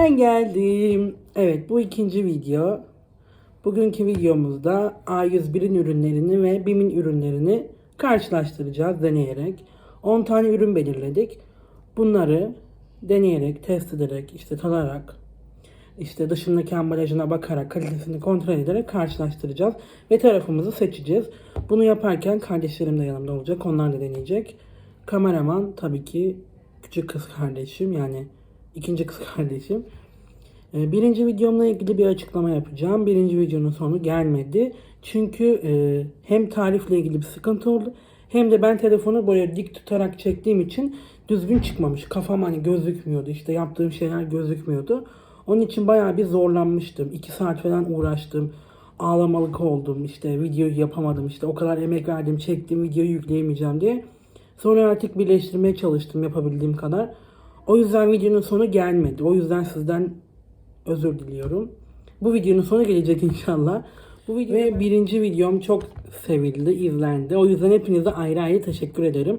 Ben geldim. Evet bu ikinci video. Bugünkü videomuzda A101'in ürünlerini ve BİM'in ürünlerini karşılaştıracağız deneyerek. 10 tane ürün belirledik. Bunları deneyerek, test ederek, işte tadarak, işte dışındaki ambalajına bakarak, kalitesini kontrol ederek karşılaştıracağız. Ve tarafımızı seçeceğiz. Bunu yaparken kardeşlerim de yanımda olacak. Onlar da deneyecek. Kameraman tabii ki küçük kız kardeşim yani ikinci kız kardeşim. Ee, Birinci videomla ilgili bir açıklama yapacağım. Birinci videonun sonu gelmedi. Çünkü e, hem tarifle ilgili bir sıkıntı oldu. Hem de ben telefonu böyle dik tutarak çektiğim için düzgün çıkmamış. Kafam hani gözükmüyordu. İşte yaptığım şeyler gözükmüyordu. Onun için bayağı bir zorlanmıştım. 2 saat falan uğraştım. Ağlamalık oldum. İşte videoyu yapamadım. İşte o kadar emek verdim. Çektim videoyu yükleyemeyeceğim diye. Sonra artık birleştirmeye çalıştım yapabildiğim kadar. O yüzden videonun sonu gelmedi. O yüzden sizden özür diliyorum. Bu videonun sonu gelecek inşallah. Bu video ve birinci videom çok sevildi, izlendi. O yüzden hepinize ayrı ayrı teşekkür ederim.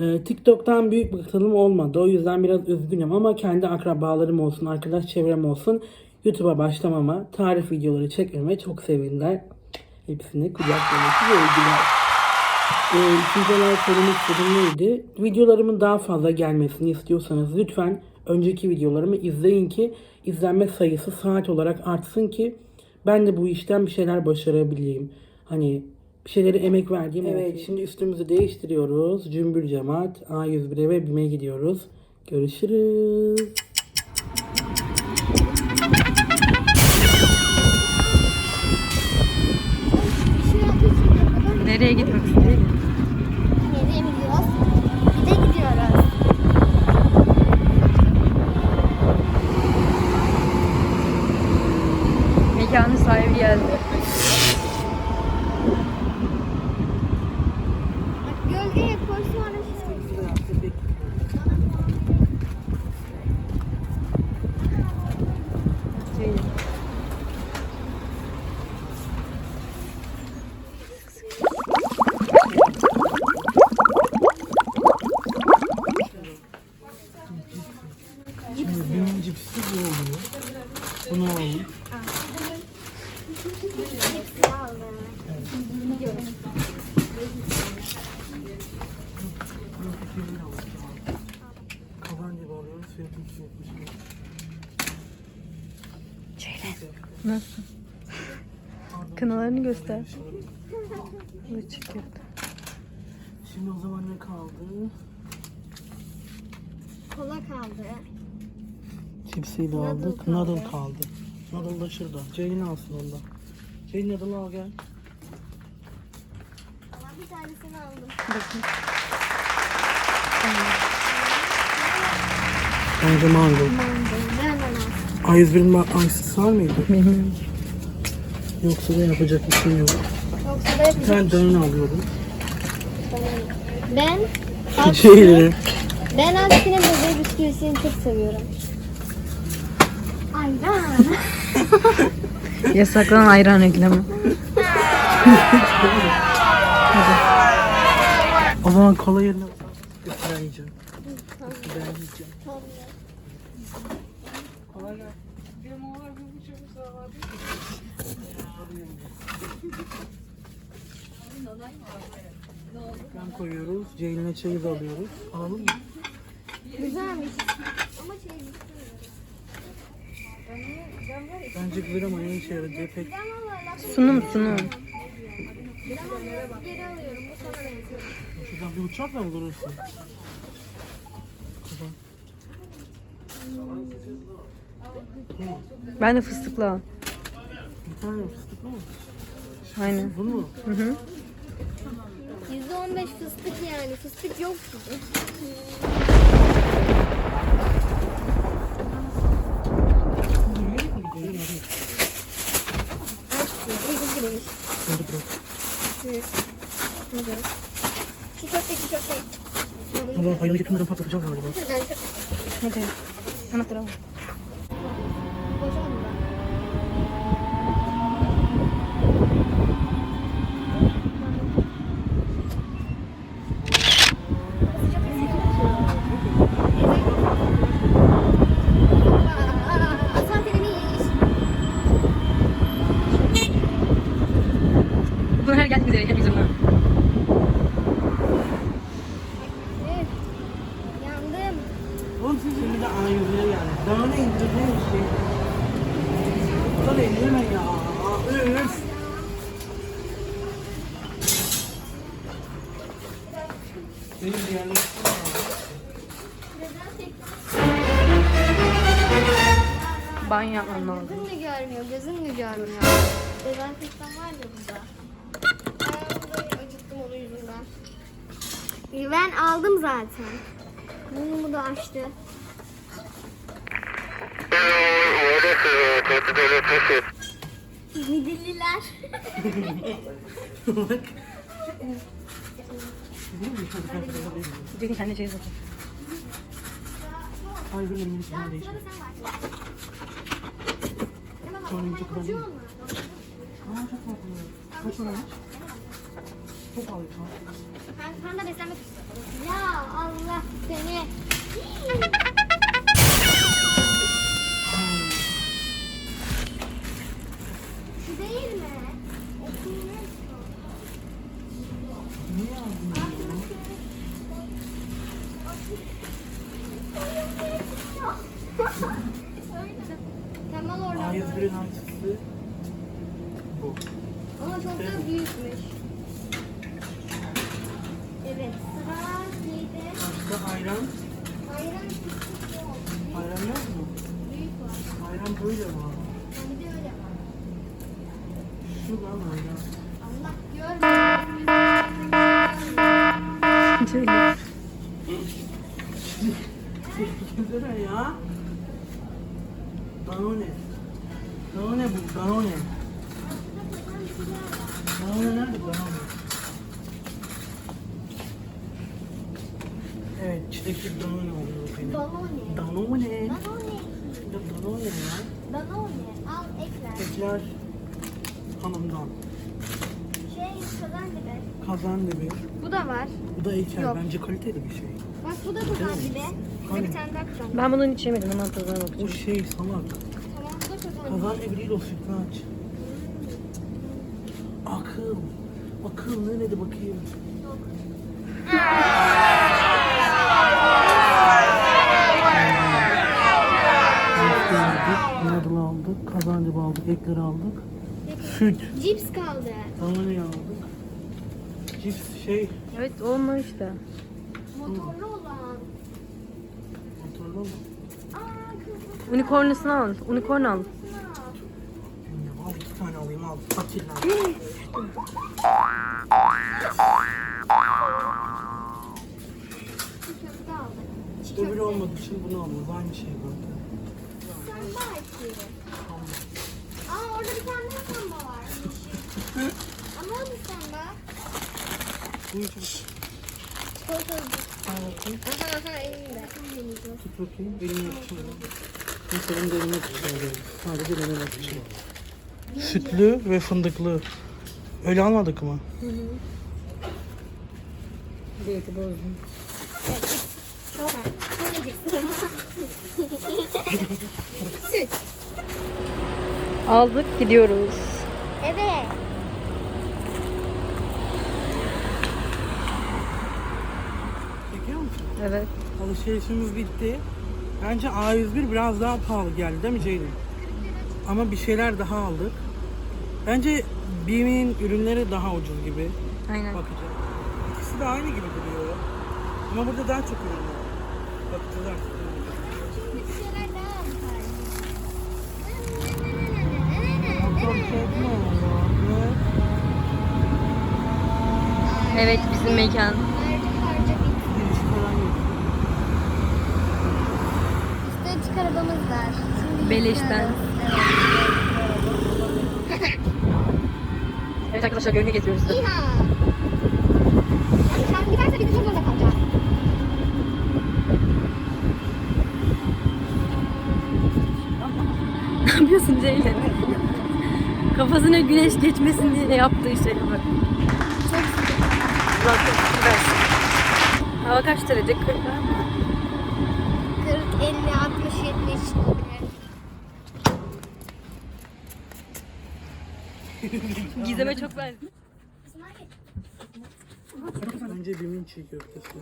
Ee, TikTok'tan büyük bir katılım olmadı. O yüzden biraz üzgünüm ama kendi akrabalarım olsun, arkadaş çevrem olsun YouTube'a başlamama, tarif videoları çekmeme çok sevindiler. Hepsine kucak dolusu sevgiler. İkinci olarak söylemek istediğim neydi? Videolarımın daha fazla gelmesini istiyorsanız lütfen önceki videolarımı izleyin ki izlenme sayısı saat olarak artsın ki ben de bu işten bir şeyler başarabileyim. Hani bir şeylere emek verdiğim Evet şimdi üstümüzü değiştiriyoruz. Cümbül cemaat A101'e ve BİM'e gidiyoruz. Görüşürüz. Nereye gitmek istiyorsun? Nereye gidiyoruz? Bir de gidiyoruz. Mekanın sahibi geldi. Bak gölgeye koy sonra şey Şimdi BİM'in cipsi bu oluyor. Bunu alalım. hepsini aldım. Gidiyoruz. Kavan gibi alıyoruz. Fiyatı 270 Nasıl? Göster. Bu çıkıyor. Şimdi o zaman ne kaldı? Kola kaldı. Cipsiyi de Noodle aldık. kaldı. Noodle kaldı. Noodle da şurada. Ceylin alsın ondan. Ceylin noodle al gel. Ama bir tanesini aldım. Bakın. Bence mango. Ben ananas. A101'in ma- ayısısı var mıydı? Bilmiyorum. Yoksa da yapacak bir şey yok. Yoksa da Bir yapacağım. tane döner alıyorum. Ben Ceylin. ben Askinin bebeği bisküvisini çok seviyorum. Ayran. Yasaklanan ayran reklamı. O zaman kola yerine Üstünden yiyeceğim. Üstünden yiyeceğim. Kolay gelsin. Ben koyuyoruz. Ceylin'e çayı da alıyoruz. Alalım mı? Güzelmiş. Ama şey Bence ama ne işe yaradığı pek Sunum sunum. geri alıyorum. Bu sana benziyor. Şuradan bir uçakla mı durursun? Ben de fıstıklı al. Bir tane fıstıklı mı? Aynen. Bu mu? Hı hı. %15 fıstık yani. Fıstık yok gibi. Hadi bırak. Şu köftek. Allah hayırlı getirmeden patlatacağım galiba. Hadi. Anahtarı al. Boşalma. Aa, A101'e geldik. Daha ne indirimliymiş şey. Ya. Üf. Benim Banyo yapmam lazım. Gözün mü görmüyor, gözün mü görmüyor? Dezenfektan var ya burada. Ayağımda acıttım onun yüzünden. Ben aldım zaten. Burnumu da açtı. Midilliler. Cekin kendi şey zaten. Ay benim bir tane değişik. Sonuncu kralı. Aa çok tatlı. Kaç oynamış? Çok. Ben panda beslenmek istiyorum. Ya Allah seni. Şu değil mi? Okuyun. Niye aldın? Kemal oradan. A101'in hangisi? Bu. Ama çok da büyükmüş. Evet sıra neydi? Başka ayran. Ayran küçük yok. Ayran yok mu? Büyük var. Ayran böyle var. Yani bir de öyle var. Cekin. Güzel ya. Danone. Danone bu, Danone. Danone nerede Danone? Evet, çilekli Danone oluyor benim. Danone. Danone. Danone. Danone ya. Danone. Al ekler. Tekrar hanımdan. Şey kazan gibi. Kazan gibi. Bu da var. Bu da Eker. Yok. Bence kaliteli bir şey. Bak bu da kazan gibi. Bir de Hani? bir tane daha kazan. Ben bunun içemedim. Hemen tadına O bakacağım. şey salak. Tamam bu da evril o sütlaç. Akıl. Akıl nerede bakayım? Noodle aldık, kazancı aldık, ekleri aldık. Süt, Cips kaldı. damlayı aldık. Cips şey, Evet olma işte. Motorlu olan. motorlu mu? Aa kızım. Unicornlusunu al. Unicorn al. Al iki tane alayım al. Çiğ Öbürü olmadığı için bunu alıyoruz. Aynı şey zaten. Samba açıyor. Orada bir tane daha samba varmış. Ama o bir samba. Bu için Çikolatalı. al bakayım. Aha aha elimde. Tut bakayım. Yapışıyor. Neyse benim de elime. Sadece elime yapışıyor. Sütlü ve fındıklı. Öyle almadık mı? Diyeti bozdum. Çok. Çok acıktım. Süt. Aldık gidiyoruz. Evet. Çekiyor musun? Evet. Alışverişimiz bitti. Bence A101 biraz daha pahalı geldi değil mi Ceylin? Ama bir şeyler daha aldık. Bence BİM'in ürünleri daha ucuz gibi. Aynen. Bakacağım. İkisi de aynı gibi duruyor. Ama burada daha çok ürün var. Bakacağız artık. Bir şeyler daha Motor çekme ya. Ne? Evet bizim mekan. İşte çıkar arabamız var. Şimdi Beleşten. Evet arkadaşlar gölge getiriyoruz. İha. Sen giderse biz zorunda kalacağız. ne yapıyorsun Ceylin? Kafasına güneş geçmesin diye yaptığı şeye bak. Bak, süpersin. Hava kaç derece? 40 40, 50, 60, 70 olabilir. Gizem'e çok benziyor. Bence BİM'in çiğ köftesi.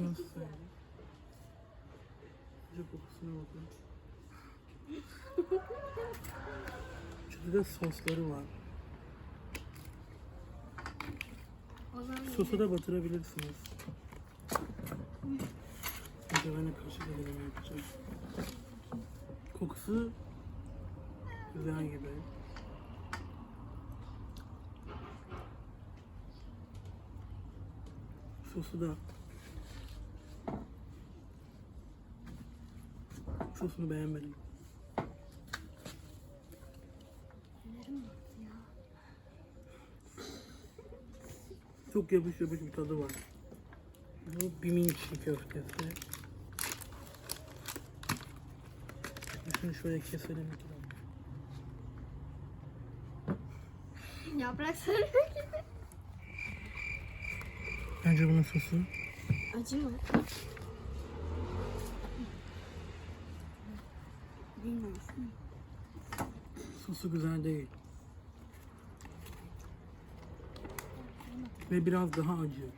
Nasıl söyleyeyim? Önce kokusuna bakın. Da sosları var. Sosu da batırabilirsiniz. Önce ben de karışık elime yapacağım. Kokusu güzel gibi. Sosu da Sosunu beğenmedim. Çok yapış yapış bir tadı var. Bu bimin çiğ köftesi. Şunu şöyle keselim. Yaprak sarı. Önce bunun sosu. Acı mı? Bilmem. Sosu güzel değil. Ve biraz daha acı.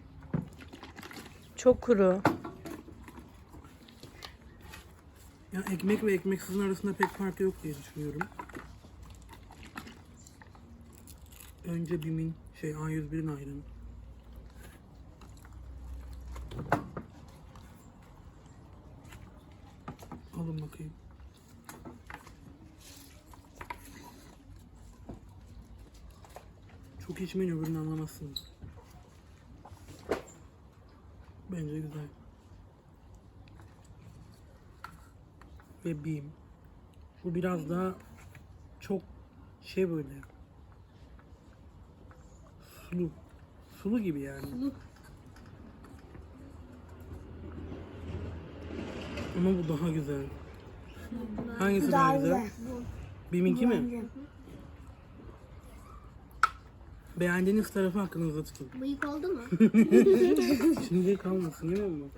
Çok kuru. Ya ekmek ve ekmeksizin arasında pek fark yok diye düşünüyorum. Önce BİM'in şey A101'in ayranı. Alın bakayım. Çok içmeyin öbürünü anlamazsınız. Bence güzel. Ve BİM. Bu biraz daha çok şey böyle. Sulu. Sulu gibi yani. Ama bu daha güzel. Hangisi daha, güzel? BİM'inki mi? Beğendiğiniz tarafı hakkınızda tutun. Bıyık oldu mu? Şimdi kalmasın değil mi bu?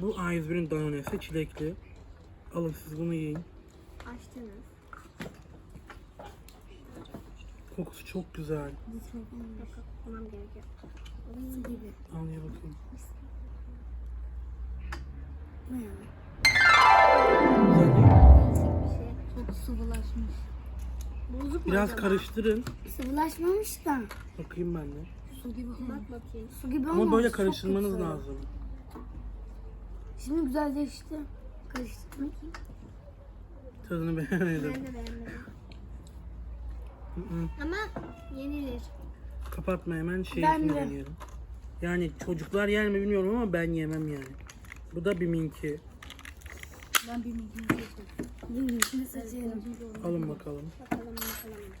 Bu A101'in danonesi çilekli. Alın siz bunu yiyin. Açtınız. Kokusu çok güzel. Tamam gerekiyor. Su gibi. Al ye bakayım. Ne ya? Güzel değil mi? Şey. Bozuk mu Biraz acaba? karıştırın. Sıvılaşmamış da. Bakayım ben de. Su gibi. Bak bakayım. Su gibi Ama böyle karıştırmanız lazım. Şimdi güzelleşti. Karıştırmak. Tadını beğenmedim. Ben de beğenmedim. Hı hı. Ama yenilir. Kapatma hemen şey Ben de. deneyelim. Yani çocuklar yer mi bilmiyorum ama ben yemem yani. Bu da biminki. Ben bir minkini Alın bakalım. Bakalım bakalım.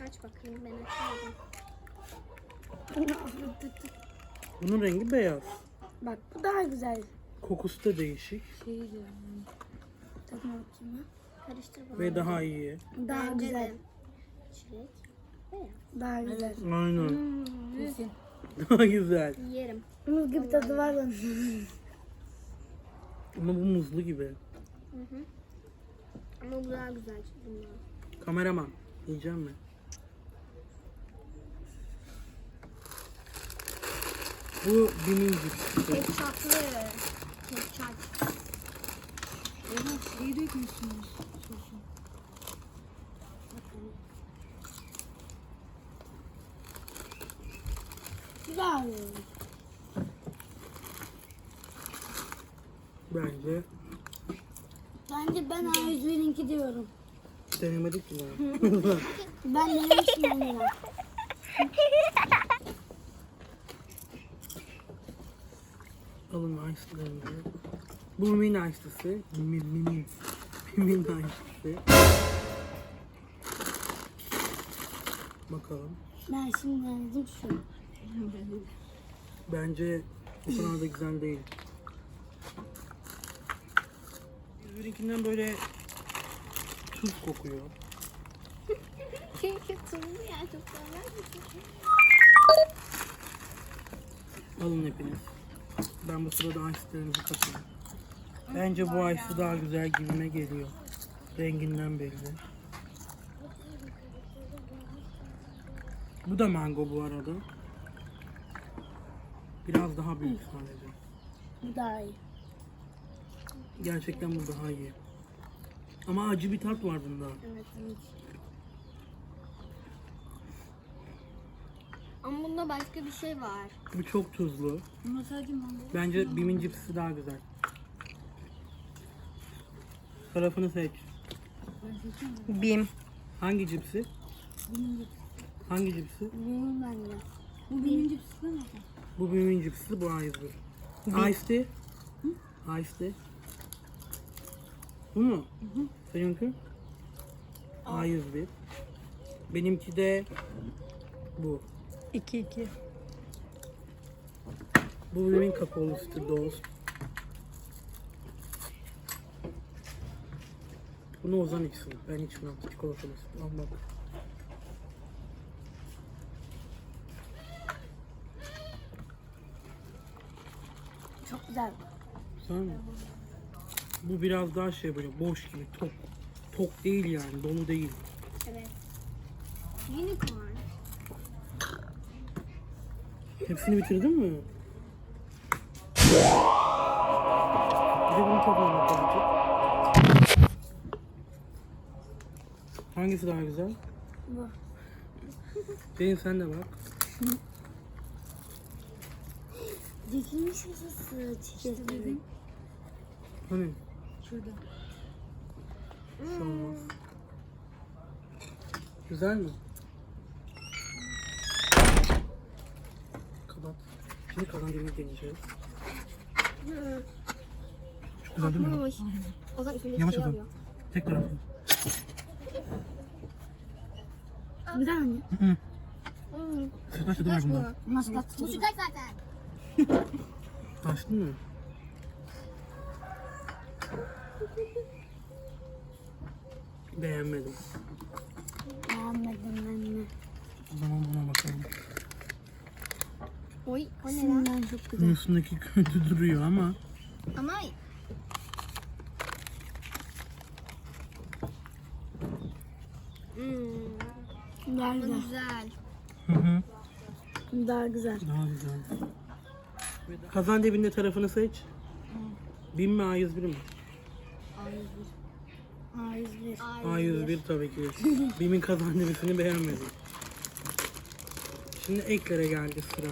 Aç bakayım ben açmadım. Bunun rengi beyaz. Bak bu daha güzel. Kokusu da değişik Tadına bakayım Karıştır bunu. ve daha iyi. Daha güzel. Çilek. Daha güzel. Aynen. Daha güzel. Yerim. Muz gibi tadı var onun. Ama bu muzlu gibi. Ama bu daha güzel bundan. Kameraman. Yiyeceğim mi? Bu bimin cipsi. Ketçaplı. Ketçap. Evet, iyi dökmüşsünüz sosu. Güzel. Bence Bence ben A101'inki diyorum. denemedik mi? Ben denemiştim onları. Alın ice'larını. Bu min ice'lısı. Min min min ice'lısı. Bakalım. Ben şimdi denedim şu. Bence o kadar da güzel değil. Birbirinden böyle tuz kokuyor. Çünkü tuzlu ya çok sever Alın hepiniz. Ben bu sırada ice'larınızı katayım. Bence bu ice daha güzel gibime geliyor. Renginden belli. Bu da mango bu arada. Biraz daha büyük sadece. Bu daha iyi. Gerçekten bu daha iyi. Ama acı bir tat var bunda. Evet evet. Ama bunda başka bir şey var. Bu çok tuzlu. Ama sadece mango. Bence Bim'in cipsi daha güzel. Tarafını seç. Bim. Hangi cipsi? Hangi cipsi? Bunun bende. Bu birinci püskü mü? Bu Bim'in cipsi, bu A101. Ice tea. Ice tea. Bu mu? Seninki? A101. Benimki de bu. 2 2. Bu Bim'in kakaolu sütü Dost. Bunu Ozan içsin. Ben içmem. Çikolatalı süt. Al bak. Çok güzel. Güzel mi? Bu biraz daha şey böyle boş gibi tok. Tok değil yani dolu değil. Evet. Unicorn. Hepsini bitirdin mi? Bir de bunu tadına bakalım. Hangisi daha güzel? Bu. Ceylin sen de bak. Dikilmiş masası çiçekleri. Hani? Şurada. Şu olmaz. Güzel mi? Kapat. Şimdi kazan demir deneyeceğiz. Çok güzel değil mi? Olmamış. O zaman üstünde Yavaş şey olun. alıyor. Tek taraflı. Güzel mi? Hı. Hmm. Sütlaç tadı var bunda. Nasıl tatlı? Bu sütlaç zaten. Açtın mı? Beğenmedim. Beğenmedim ben de. O zaman buna bakalım. Oy o ne lan? Çok Bunun üstündeki kötü duruyor ama Ama Hmm, Daha güzel. güzel. hı hı, Daha güzel. daha güzel. Kazan dibinde tarafını seç. Bin mi A101 mi? A101. A101 tabii ki. Bim'in kazan dibisini beğenmedim. Şimdi eklere geldi sıra.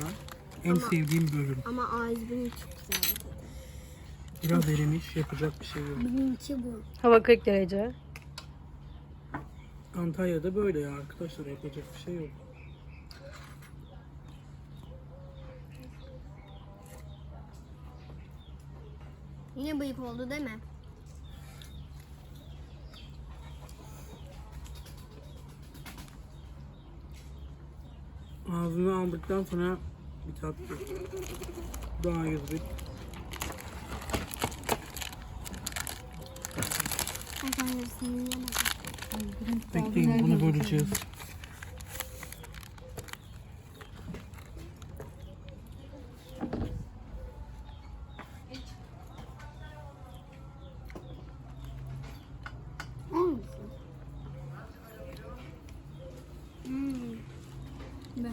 En sevdiğim bölüm. Ama A101'in çok güzel. Biraz erimiş, yapacak bir şey yok. Benimki bu. Hava 40 derece. Antalya'da böyle ya arkadaşlar yapacak bir şey yok. Yine bıyık oldu değil mi? Ağzına aldıktan sonra bir tat daha yarısını yiyemedim. Bekleyin bunu böleceğiz.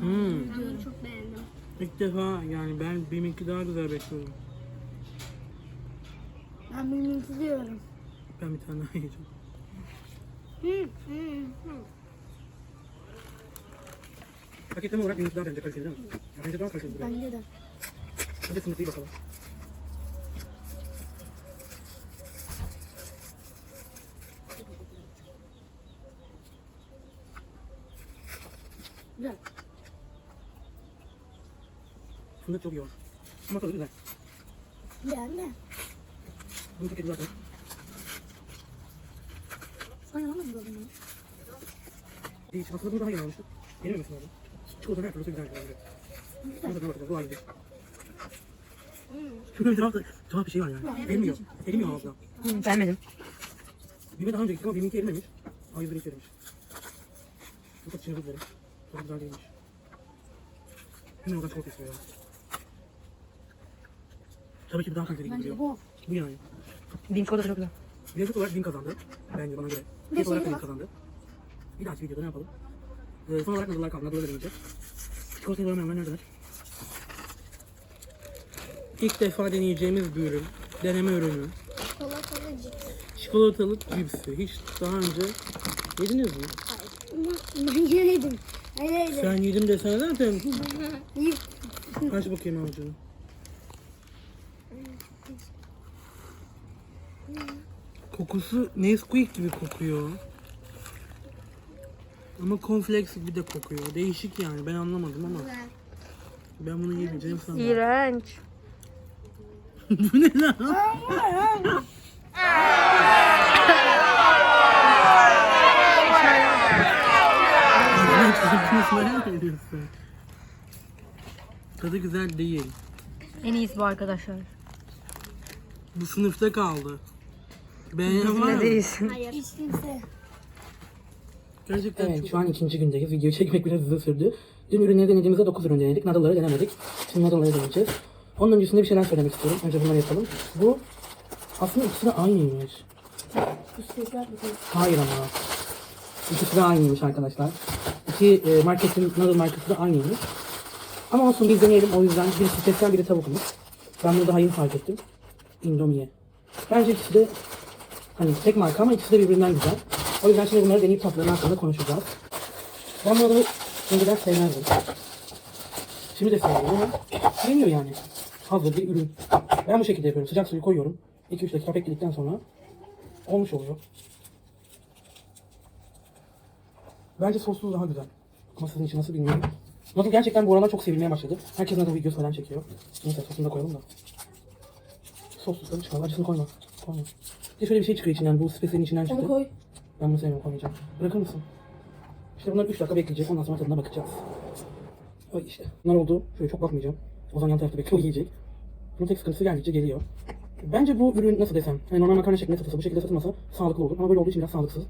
Hmm. Ben bunu çok beğendim. İlk defa yani ben benimki daha güzel bekliyorum. Ben benimki diyorum. Ben bir tane daha yiyeceğim. Hı, hı, hı. Paketleme olarak benimki daha bence kaliteli değil mi? Bence daha kaliteli. Bence de. Hadi sınıfı bakalım. Güzel. Fındık çok yoğun. Ama tadı güzel. Beğendi. Bunun paketi zaten. Sen yalan mı bunu? İyi, aslında bunu daha iyi almıştım. Yenememesin lazım. Çikolata her türlü güzel bence. Bunu da bakacağız, bu ayrı. Şurada bir tuhaf, tuhaf bir şey var yani. Erimiyor. Erimiyor ağızda. Beğenmedim. Bime daha önce gittim ama benimki erimemiş. A101 hiç erimiş. Bu çok çığlık verim. Çok güzel değilmiş. Hemen oradan çok istiyor ya. Tabii ki bu daha kaliteli gibi duruyor. bu. Bu yani. Bim çikolatası çok güzel. Lezzet olarak bin kazandı. Bence bana göre. Fiyat olarak bin kazandı. Bir dahaki videoda ne yapalım? Ee, son olarak nadıllar kaldı. Nadılları deneyeceğiz. Çikolatayı bulamayanlar neredeler? İlk defa deneyeceğimiz bir ürün. Deneme ürünü. Çikolatalı cips. Çikolatalı cipsi. Hiç daha önce yediniz mi? Ben yemedim. Hayır hayır. Sen yedim desene zaten. Aç bakayım avucunu. Kokusu Nesquik gibi kokuyor. Ama cornflakes gibi de kokuyor. Değişik yani ben anlamadım ama. Ben bunu yemeyeceğim sanırım. İğrenç. Bu ne lan? Tadı güzel değil. En iyisi bu arkadaşlar. Bu sınıfta kaldı. Beğenen var Bizimle mı? değilsin. Hayır. Hiç kimse. Gerçekten evet, şu an ikinci gündeyiz. Video çekmek biraz uzun sürdü. Dün ürünleri denediğimizde 9 ürün denedik. Nadalları denemedik. Şimdi nadalları deneyeceğiz. Onun öncesinde bir şeyler söylemek istiyorum. Önce bunları yapalım. Bu aslında ikisi de aynıymış. Hayır ama. İkisi de aynıymış arkadaşlar. İki e, marketin, nadal markası da aynıymış. Ama olsun biz deneyelim. O yüzden biri stresten biri tavukmuş. Ben bunu daha yeni fark ettim. Indomie. Bence ikisi de hani tek marka ama ikisi de birbirinden güzel. O yüzden şimdi bunları deneyip tatlarının hakkında konuşacağız. Ben bu adamı önceden sevmezdim. Şimdi de seviyorum ama yeniyor yani. Hazır bir ürün. Ben bu şekilde yapıyorum. Sıcak suyu koyuyorum. 2-3 dakika bekledikten sonra olmuş oluyor. Bence sossuz daha güzel. Ama sizin için nasıl bilmiyorum. Nasıl gerçekten bu aralar çok sevilmeye başladı. Herkes nasıl videosu falan çekiyor. Neyse sosunu da koyalım da. Sossuz tabii çıkar. Acısını koyma. Koyma. Bir de şöyle bir şey çıkıyor içinden. Bu spesiyenin içinden çıktı. koy. Ben bunu sevmiyorum koymayacağım. Bırakır mısın? İşte bunlar 3 dakika bekleyecek. Ondan sonra tadına bakacağız. Öyle işte. Bunlar oldu. Şöyle çok bakmayacağım. O zaman yan tarafta bekliyor yiyecek. Bunun tek sıkıntısı geldikçe geliyor. Bence bu ürün nasıl desem. Hani normal makarna şeklinde satılsa bu şekilde satılmasa sağlıklı olur. Ama böyle olduğu için biraz sağlıksız.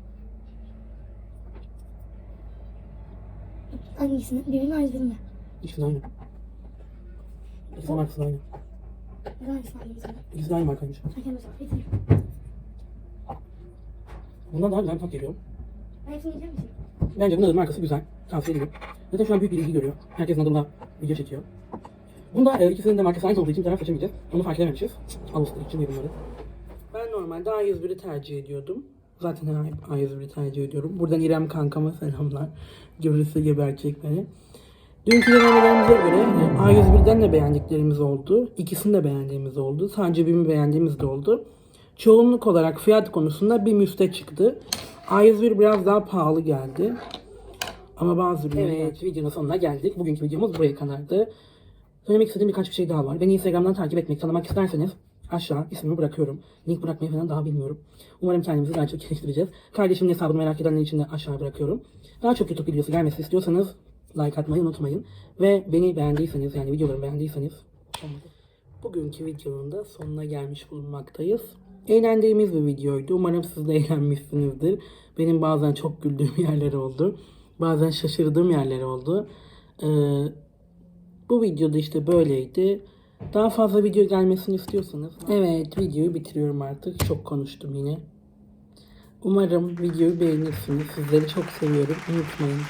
Hangisini? Birini ayrıldın mı? İkisi de aynı. İkisi de aynı. Bir hangisini ayrıldın? İkisi de aynı markaymış. Hakem mesela. Getir. Bundan daha güzel bir tat geliyor. Ben hepsini yiyecek misin? Bence bunların markası güzel. Tavsiye ederim. Zaten şu an büyük bir ilgi görüyor. Herkes adımla video çekiyor. Bunda e, ikisinin de markası aynı olduğu için taraf seçemeyeceğiz. Onu fark edememişiz. Al usta için bunları. Ben normalde A101'i tercih ediyordum. Zaten hep A101'i tercih ediyorum. Buradan İrem kankama selamlar. Görürse gebercek beni. Dünkü denemelerimize göre e, A101'den de beğendiklerimiz oldu. İkisini de beğendiğimiz oldu. Sadece birini beğendiğimiz de oldu. Çoğunluk olarak fiyat konusunda bir müste çıktı. A101 biraz daha pahalı geldi. Ama bazı ürünler... Evet, videonun sonuna geldik. Bugünkü videomuz buraya kadardı. Söylemek istediğim birkaç bir şey daha var. Beni Instagram'dan takip etmek, tanımak isterseniz aşağı ismimi bırakıyorum. Link bırakmayı falan daha bilmiyorum. Umarım kendimizi daha çok geliştireceğiz. Kardeşimin hesabını merak edenler için de aşağı bırakıyorum. Daha çok YouTube videosu gelmesi istiyorsanız like atmayı unutmayın. Ve beni beğendiyseniz yani videolarımı beğendiyseniz bugünkü videonun da sonuna gelmiş bulunmaktayız. Eğlendiğimiz bir videoydu. Umarım siz de eğlenmişsinizdir. Benim bazen çok güldüğüm yerler oldu. Bazen şaşırdığım yerler oldu. Ee, bu videoda işte böyleydi. Daha fazla video gelmesini istiyorsanız. Evet videoyu bitiriyorum artık. Çok konuştum yine. Umarım videoyu beğenirsiniz. Sizleri çok seviyorum. Unutmayın.